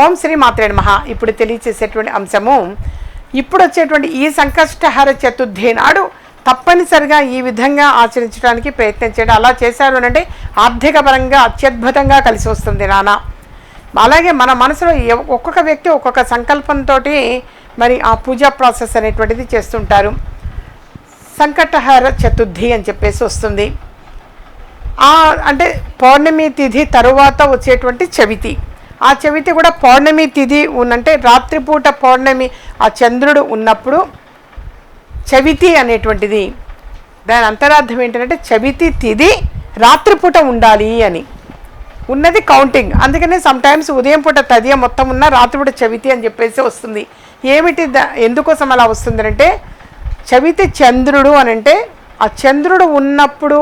ఓం శ్రీ మాత్రే మహా ఇప్పుడు తెలియచేసేటువంటి అంశము ఇప్పుడు వచ్చేటువంటి ఈ సంకష్టహర చతుర్థి నాడు తప్పనిసరిగా ఈ విధంగా ఆచరించడానికి ప్రయత్నం చేయడం. అలా చేశారు అంటే ఆర్థిక పరంగా అత్యద్భుతంగా కలిసి వస్తుంది నాన్న అలాగే మన మనసులో ఒక్కొక్క వ్యక్తి ఒక్కొక్క సంకల్పంతో మరి ఆ పూజా ప్రాసెస్ అనేటువంటిది చేస్తుంటారు. సంకటహర చతుర్థి అని చెప్పేసి వస్తుంది. అంటే పౌర్ణమి తిథి తరువాత వచ్చేటువంటి చవితి. ఆ చవితి కూడా పౌర్ణమి తిథి ఉన్నంటే రాత్రిపూట పౌర్ణమి ఆ చంద్రుడు ఉన్నప్పుడు చవితి అనేటువంటిది. దాని అంతరార్థం ఏంటంటే చవితి తిథి రాత్రిపూట ఉండాలి అని. ఉన్నది కౌంటింగ్ అందుకనే సమ్ టైమ్స్ ఉదయం పూట తదియ మొత్తం ఉన్న రాత్రిపూట చవితి అని చెప్పేసి వస్తుంది. ఏమిటి ద- ఎందుకోసం అలా వస్తుందంటే చవితి చంద్రుడు అని అంటే ఆ చంద్రుడు ఉన్నప్పుడు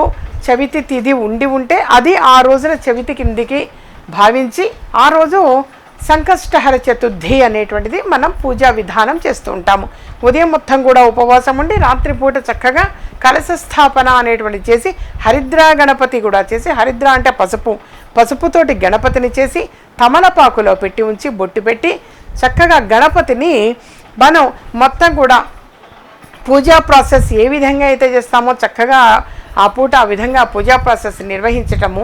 చవితి తిథి ఉండి ఉంటే అది ఆ రోజున చవితి కిందికి భావించి ఆ రోజు సంకష్టహర చతుర్థి అనేటువంటిది మనం పూజా విధానం చేస్తూ ఉంటాము. ఉదయం మొత్తం కూడా ఉపవాసం ఉండి రాత్రిపూట చక్కగా కలశ స్థాపన అనేటువంటిది చేసి హరిద్రా గణపతి కూడా చేసి హరిద్ర అంటే పసుపు. పసుపుతోటి గణపతిని చేసి తమలపాకులో పెట్టి ఉంచి బొట్టు పెట్టి చక్కగా గణపతిని మనం మొత్తం కూడా పూజా ప్రాసెస్ ఏ విధంగా అయితే చేస్తామో చక్కగా ఆ పూట ఆ విధంగా పూజా ప్రాసెస్ నిర్వహించటము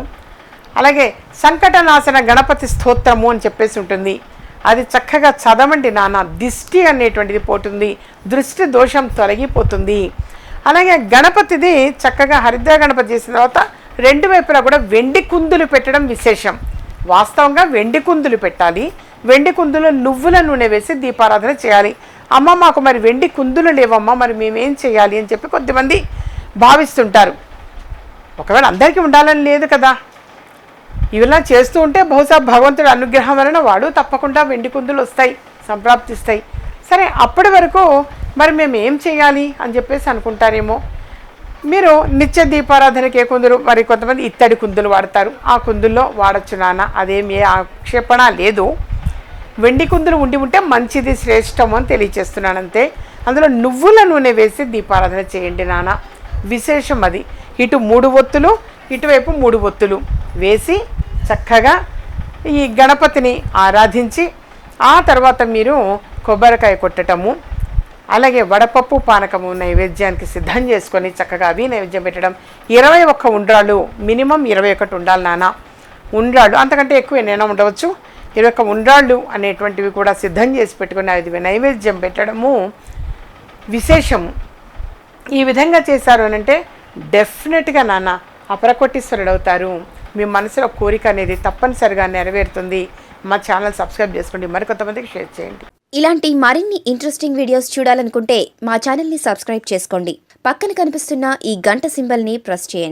అలాగే సంకటనాశన గణపతి స్తోత్రము అని చెప్పేసి ఉంటుంది. అది చక్కగా చదవండి నాన్న. దిష్టి అనేటువంటిది పోతుంది. దృష్టి దోషం తొలగిపోతుంది. అలాగే గణపతిది చక్కగా హరిద్ర గణపతి చేసిన తర్వాత రెండు వైపులా కూడా వెండి కుందులు పెట్టడం విశేషం. వాస్తవంగా వెండి కుందులు పెట్టాలి. వెండి కుందులో నువ్వుల నూనె వేసి దీపారాధన చేయాలి. అమ్మ మాకు మరి వెండి కుందులు లేవమ్మా మరి మేమేం చేయాలి అని చెప్పి కొద్దిమంది భావిస్తుంటారు. ఒకవేళ అందరికీ ఉండాలని లేదు కదా. ఇవిలా చేస్తూ ఉంటే బహుశా భగవంతుడి అనుగ్రహం వలన వాడు తప్పకుండా వెండి కుందులు వస్తాయి సంప్రాప్తిస్తాయి. సరే అప్పటి వరకు మరి మేము ఏం చేయాలి అని చెప్పేసి అనుకుంటారేమో? మీరు నిత్య దీపారాధనకి ఏ కుందులు? మరి కొంతమంది ఇత్తడి కుందులు వాడతారు. ఆ కుందుల్లో వాడచ్చు నాన్న అదేం ఏ ఆక్షేపణ లేదు. వెండి కుందులు ఉండి ఉంటే మంచిది శ్రేష్టం అని తెలియచేస్తున్నాను అంతే. అందులో నువ్వుల నూనె వేసి దీపారాధన చేయండి నాన్న. విశేషం అది. ఇటు మూడు ఒత్తులు ఇటువైపు మూడు ఒత్తులు వేసి చక్కగా ఈ గణపతిని ఆరాధించి ఆ తర్వాత మీరు కొబ్బరికాయ కొట్టడము అలాగే వడపప్పు పానకము నైవేద్యానికి సిద్ధం చేసుకొని చక్కగా అవి నైవేద్యం పెట్టడం. ఇరవై ఒక్క ఉండ్రాళ్ళు మినిమం ఇరవై ఒకటి ఉండాలి నాన్న. ఉండ్రాళ్ళు అంతకంటే ఎక్కువ ఎన్నైనా ఉండవచ్చు. ఇరవై ఒక్క ఉండ్రాళ్ళు అనేటువంటివి కూడా సిద్ధం చేసి పెట్టుకుని అది నైవేద్యం పెట్టడము విశేషము. ఈ విధంగా చేశారు అని అంటే డెఫినెట్గా నాన్న అపరకొట్టీశ్వరుడు అవుతారు. మీ మనసులో కోరిక అనేది తప్పనిసరిగా నెరవేరుతుంది. మా ఛానల్ సబ్స్క్రైబ్ చేసుకోండి. మరికొంతమందికి షేర్ చేయండి. ఇలాంటి మరిన్ని ఇంట్రెస్టింగ్ వీడియోస్ చూడాలనుకుంటే మా ఛానల్ని సబ్స్క్రైబ్ చేసుకోండి. పక్కన కనిపిస్తున్న ఈ గంట సింబల్ని ప్రెస్ చేయండి.